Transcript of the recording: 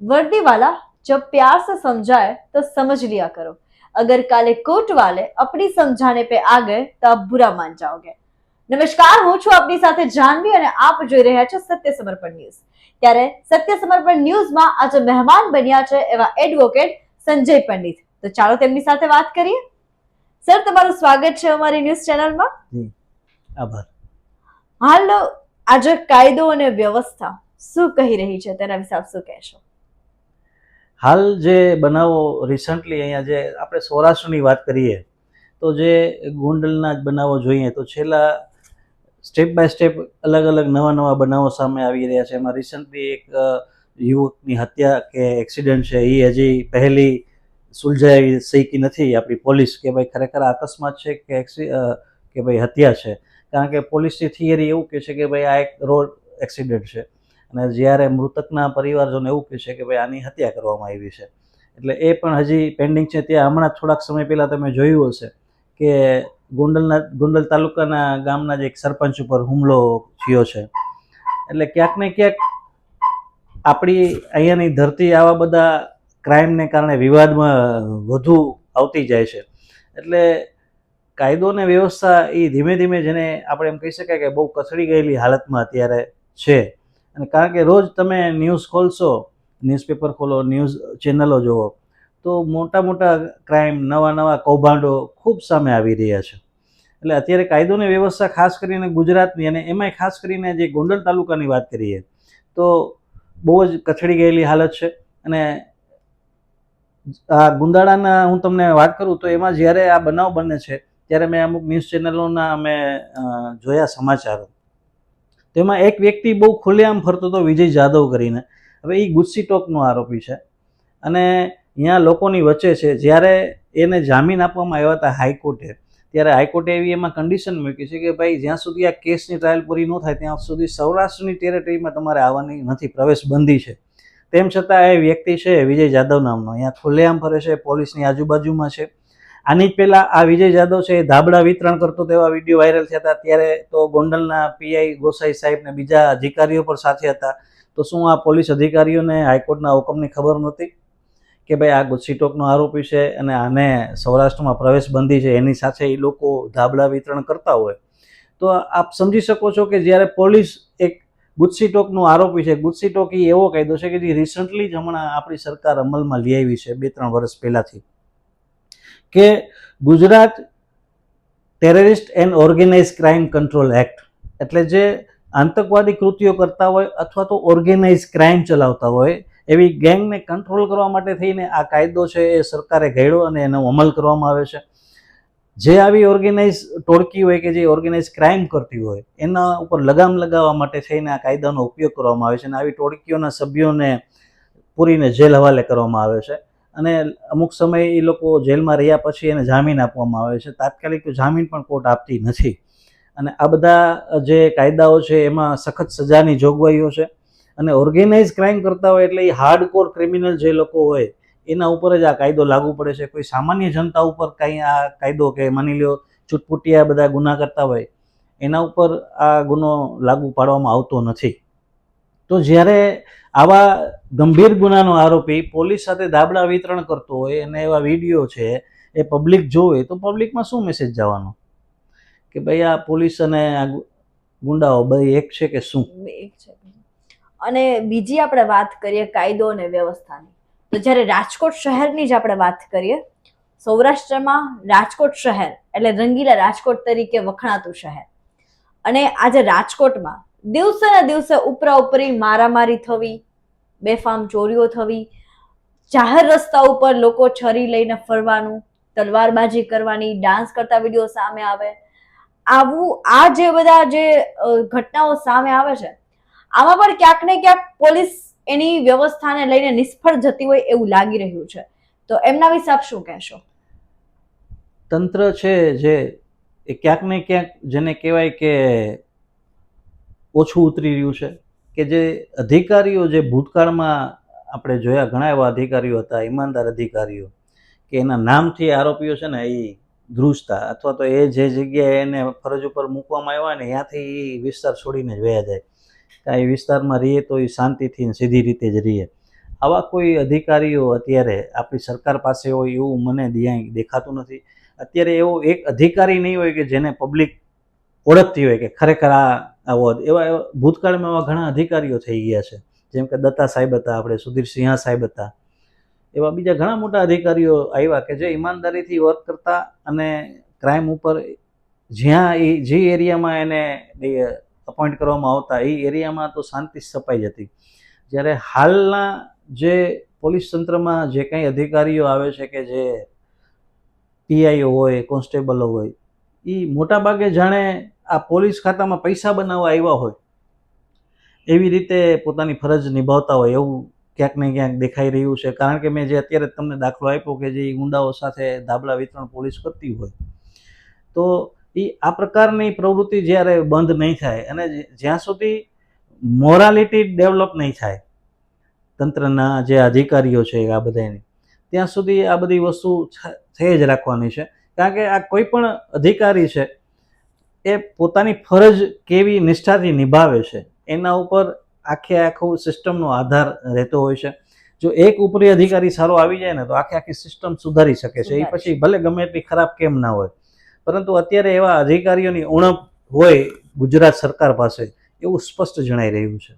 वर्दी वाला जब प्यार से समझाए तो समझ लिया करो अगर काले कोट वाले अपनी समझाने पे आ गए तो आप बुरा मान जाओगे નમસ્કાર હું છું આપની સાથે જાનવી અને આપ જોઈ રહ્યા છો સત્ય સમર્પણ ન્યૂઝ ત્યારે સત્ય સમર્પણ ન્યૂઝમાં આજે મહેમાન બન્યા છે એવા એડવોકેટ સંજય પંડિત તો ચાલો તેમની સાથે વાત કરીએ સર તમારું સ્વાગત છે અમારી ન્યૂઝ ચેનલમાં આભાર હાલ આજે કાયદો અને વ્યવસ્થા શું કહી રહી છે તેના વિશે આપ શું કહેશો હાલ જે બનાવો રિસન્ટલી અહીંયા જે આપણે સૌરાષ્ટ્રની વાત કરીએ, તો જે ગોંડલના જ બનાવો જોઈએ, તો છેલ્લા સ્ટેપ બાય સ્ટેપ અલગ અલગ નવા નવા બનાવો સામે આવી રહ્યા છે. એમાં રિસન્ટલી એક યુવકની હત્યા કે એક્સિડન્ટ છે એ હજી પહેલી સુલઝાઈ શીકી નથી આપણી પોલીસ કે ભાઈ ખરેખર અકસ્માત છે કે એક્સિ કે ભાઈ હત્યા છે? કારણ કે પોલીસની થિયરી એવું કહે છે કે ભાઈ આ એક રોડ એક્સિડન્ટ છે. અને જ્યારે મૃતકના પરિવારજોને એવું કહે છે કે ભાઈ આની હત્યા કરવામાં આવી છે. એટલે એ પણ હજી પેન્ડિંગ છે. ત્યાં હમણાં થોડાક સમય પહેલાં તમે જોયું હશે કે ગોંડલના, ગોંડલ તાલુકાના ગામના જ એક સરપંચ ઉપર હુમલો થયો છે. એટલે ક્યાંક ને ક્યાંક આપણી અહીંયાની ધરતી આવા બધા ક્રાઇમને કારણે વિવાદમાં વધુ આવતી જાય છે. એટલે કાયદો અને વ્યવસ્થા એ ધીમે ધીમે જેને આપણે એમ કહી શકાય કે બહુ કથળી ગયેલી હાલતમાં અત્યારે છે. અને કારણ કે રોજ તમે ન્યૂઝ ખોલશો, ન્યૂઝપેપર ખોલો, ન્યૂઝ ચેનલો જુઓ, તો મોટા મોટા ક્રાઇમ, નવા નવા કૌભાંડો ખૂબ સામે આવી રહ્યા છે. એટલે અત્યારે કાયદોની વ્યવસ્થા ખાસ કરીને ગુજરાતની અને એમાંય ખાસ કરીને જે ગોંડલ તાલુકાની વાત કરીએ, તો બહુ જ કથળી ગયેલી હાલત છે. અને આ ગુંદાળાના હું તમને વાત કરું તો એમાં જ્યારે આ બનાવ બને છે, ત્યારે મેં અમુક ન્યૂઝ ચેનલોના અમે જોયા સમાચારો. તેમાં એક વ્યક્તિ બહુ ખુલ્લેઆમ ફરતો હતો, વિજય જાદવ કરીને. હવે એ ગુસ્સી ટોકનો આરોપી છે. અને અહીંયા લોકોની વચ્ચે છે, જ્યારે એને જામીન આપવામાં આવ્યા હતા હાઈકોર્ટે, ત્યારે હાઈકોર્ટે એવી એમાં કન્ડિશન મૂકી છે કે ભાઈ, જ્યાં સુધી આ કેસની ટ્રાયલ પૂરી ન થાય, ત્યાં સુધી સૌરાષ્ટ્રની ટેરેટરીમાં તમારે આવવાની નથી, પ્રવેશ બંધી છે. તેમ છતાં એ વ્યક્તિ છે, વિજય જાદવ નામનો. અહીંયા ખુલ્લેઆમ ફરે છે, પોલીસની આજુબાજુમાં છે. આની જ પહેલાં આ વિજય જાદવ છે એ ધાબળા વિતરણ કરતો તેવા વીડિયો વાયરલ થયા હતા. ત્યારે તો ગોંડલના પીઆઈ ગોસાઈ સાહેબ ને બીજા અધિકારીઓ પણ સાથે હતા. તો શું આ પોલીસ અધિકારીઓને હાઈકોર્ટના હુકમની ખબર નહોતી? કે ભાઈ આ ગુસ્સીટોકનો આરોપી છે અને આને સૌરાષ્ટ્રમાં પ્રવેશ બંધી છે, એની સાથે એ લોકો ધાબળા વિતરણ કરતા હોય. તો આપ સમજી શકો છો કે જ્યારે પોલીસ એક ગુસ્સીટોકનો આરોપી છે ગુસ્સીટોક એ એવો કાયદો છે કે જે રિસન્ટલી જ હમણાં આપણી સરકાર અમલમાં લઈ આવી છે બે ત્રણ વર્ષ પહેલાંથી. કે Gujarat terrorist and organise crime control act, એટલે જે આતંકવાદી કૃત્યો કરતા હોય અથવા તો ઓર્ગેનાઇઝ ક્રાઇમ ચલાવતા હોય, એવી ગેંગને કંટ્રોલ કરવા માટે થઈને આ કાયદો છે એ સરકારે ઘડ્યો અને એનો અમલ કરવામાં આવે છે. જે આવી ઓર્ગેનાઇઝ ટોળકી હોય કે જે ઓર્ગેનાઇઝ ક્રાઇમ કરતી હોય, એના ઉપર લગામ લગાવવા માટે થઈને આ કાયદાનો ઉપયોગ કરવામાં આવે છે અને આવી ટોળકીઓના સભ્યોને પૂરીને જેલ હવાલે કરવામાં આવે છે. અને અમુક સમય એ લોકો જેલમાં રહ્યા પછી એને જામીન આપવામાં આવે છે. તાત્કાલિક જામીન પણ કોર્ટ આપતી નથી. અને આ બધા જે કાયદાઓ છે, એમાં સખત સજાની જોગવાઈઓ છે. અને ઓર્ગેનાઇઝ ક્રાઇમ કરતા હોય એટલે એ હાર્ડકોર ક્રિમિનલ જે લોકો હોય, એના ઉપર જ આ કાયદો લાગુ પડે છે. કોઈ સામાન્ય જનતા ઉપર કાંઈ આ કાયદો કે માની લ્યો ચૂટપુટિયા બધા ગુના કરતા હોય, એના ઉપર આ ગુનો લાગુ પાડવામાં આવતો નથી. તો જ્યારે આવા ગંભીર ગુનાનો આરોપી પોલીસ સાથે દાબડા વિતરણ કરતો હોય અને એવા વીડિયો છે એ પબ્લિક જોવે, તો પબ્લિકમાં શું મેસેજ જવાનો? કે ભાઈ આ પોલીસ અને આ ગુંડાઓ ભાઈ એક છે કે શું? એક છે. અને બીજી આપણે વાત કરીએ કાયદો અને વ્યવસ્થાની. તો જ્યારે રાજકોટ શહેરની જ આપણે વાત કરીએ, સૌરાષ્ટ્રમાં રાજકોટ શહેર, એટલે રંગીલા રાજકોટ તરીકે વખણાતું શહેર. અને આજે રાજકોટમાં દિવસે ને દિવસે ઉપરા ઉપરી મારામારી થવી, બેફામ ચોરીઓ થવી, જાહેર રસ્તા ઉપર લોકો છરી લઈને ફરવાનું, તલવારબાજી કરવાની, ડાન્સ કરતા વીડિયો સામે આવે. આવું, આ જે બધા જે ઘટનાઓ સામે આવે છે, આમાં પણ ક્યાંક ને ક્યાંક પોલીસ એની વ્યવસ્થાને લઈને નિષ્ફળ જતી હોય એવું લાગી રહ્યું છે. તો એમના વિશે આપ શું કહેશો? તંત્ર છે જે એ ક્યાંક ને ક્યાંક જેને કહેવાય કે ઓછું ઉતરી રહ્યું છે કે જે અધિકારીઓ જે ભૂતકાળમાં આપણે જોયા, ઘણા એવા અધિકારીઓ હતા, ઈમાનદાર અધિકારીઓ, કે એના નામથી આરોપીઓ છે ને એ ધ્રુજતા અથવા તો એ જે જગ્યાએ એને ફરજ ઉપર મૂકવામાં આવ્યા ને ત્યાંથી એ વિસ્તાર છોડીને જ વયા જાય. કાંઈ વિસ્તારમાં રહીએ તો એ શાંતિથી સીધી રીતે જ રહીએ. આવા કોઈ અધિકારીઓ અત્યારે આપણી સરકાર પાસે હોય એવું મને ધ્યાન દેખાતું નથી. અત્યારે એવો એક અધિકારી નહીં હોય કે જેને પબ્લિક ઓળખતી હોય કે ખરેખર આ આવો એવા એવા ભૂતકાળમાં એવા ઘણા અધિકારીઓ થઈ ગયા છે. જેમ કે દત્તા સાહેબ હતા, આપણે સુધીર સિંહા સાહેબ હતા. એવા બીજા ઘણા મોટા અધિકારીઓ આવ્યા કે જે ઈમાનદારીથી વર્ક કરતા અને ક્રાઇમ ઉપર જ્યાં એ જે એરિયામાં એને અપોઇન્ટ કરવામાં આવતા, એ એરિયામાં તો શાંતિ સ્થપાઈ જતી. જ્યારે હાલના જે પોલીસ તંત્રમાં જે કંઈ અધિકારીઓ આવે છે કે જે પીઆઈઓ હોય, કોન્સ્ટેબલો હોય એ મોટાભાગે જાણે આ પોલીસ ખાતામાં પૈસા બનાવવા આવ્યા હોય, એવી રીતે પોતાની ફરજ નિભાવતા હોય એવું ક્યાંક ને ક્યાંક દેખાઈ રહ્યું છે. કારણ કે મેં જે અત્યારે તમને દાખલો આપ્યો કે જે ગુંડાઓ સાથે દાબલા વિતરણ પોલીસ કરતી હોય, તો એ આ પ્રકારની પ્રવૃત્તિ જ્યારે બંધ નહીં થાય અને જ્યાં સુધી મોરાલિટી ડેવલપ નહીં થાય, તંત્રના જે અધિકારીઓ છે આ બધાની ત્યાં સુધી આ બધી વસ્તુ થઈ જ રાખવાની છે. કારણ કે આ કોઈ પણ અધિકારી છે એ પોતાની ફરજ કેવી નિષ્ઠાથી નિભાવે છે એના ઉપર આખે આખું સિસ્ટમનો આધાર રહેતો હોય છે. જો એક ઉપરી અધિકારી સારો આવી જાય ને તો આખે આખી સિસ્ટમ સુધારી શકે છે. એ પછી ભલે ગમે એટલી ખરાબ કેમ ના હોય પરંતુ અત્યારે એવા અધિકારીઓની ઉણપ હોય ગુજરાત સરકાર પાસે એવું સ્પષ્ટ જણાઈ રહ્યું છે.